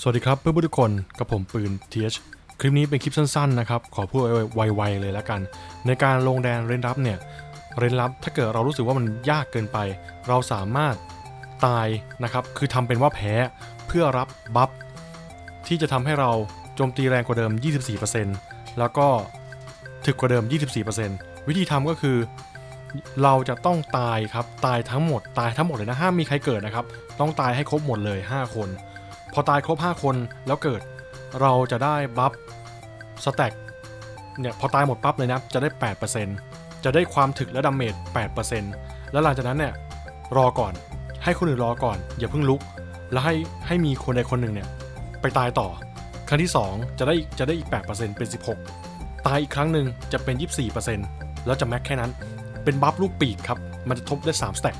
สวัสดีครับเพื่อนๆทุกคนกับผมปืน TH คลิปนี้เป็นคลิปสั้นๆนะครับ ขอพูดไวๆเลยแล้วกัน ในการลงแดนเรนรับเนี่ย เรนรับถ้าเกิดเรารู้สึกว่ามันยากเกินไป เราสามารถตายนะครับ คือทำเป็นว่าแพ้เพื่อรับบัฟที่จะทำให้เราโจมตีแรงกว่าเดิม 24%แล้วก็ถึกกว่าเดิม 24%วิธีทำก็คือ เราจะต้องตายครับ ตายทั้งหมด ตายทั้งหมดเลยนะ ห้ามมีใครเกิดนะครับ ต้องตายให้ครบหมดเลย 5 คน พอตายครบ 5 คนแล้วเกิดเราจะได้บัฟสแต็กเนี่ยพอตายหมดปั๊บเลยนะจะได้ 8%จะได้ความถึกและดาเมจ8%แล้วหลังจากนั้นเนี่ยรอก่อน ให้คนอื่นรอก่อน อย่าเพิ่งลุก แล้วให้ให้มีคนใดคนหนึ่งเนี่ยไปตายต่อ ครั้งที่ 2 จะได้จะได้อีก 8%เป็น 16 ตายอีกครั้งหนึ่งจะเป็น 24%แล้วจะแม็กแค่นั้น เป็นบัฟลูกปีกครับ มันจะทบได้3สแต็ก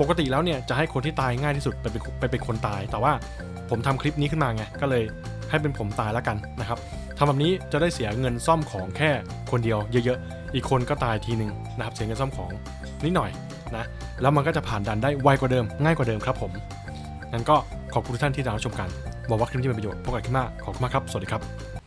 ปกติแล้วเนี่ยจะให้คนที่ตายง่ายที่สุดไปเป็นไปเป็นคนตาย แต่ว่าผมทำคลิปนี้ขึ้นมาไงก็เลยให้เป็นผมตายแล้วกันนะครับทำแบบนี้จะได้เสียเงินซ่อมของแค่คนเดียวเยอะๆ อีกคนก็ตายทีหนึ่งนะครับเสียเงินซ่อมของนิดหน่อยนะแล้วมันก็จะผ่านดันได้ไวกว่าเดิม ง่ายกว่าเดิมครับผมงั้นก็ขอบคุณทุกท่านที่ติดตามรับชมกันบอกว่าคลิปนี้เป็นประโยชน์พบกันคลิปหน้าขอบคุณมากครับ สวัสดีครับ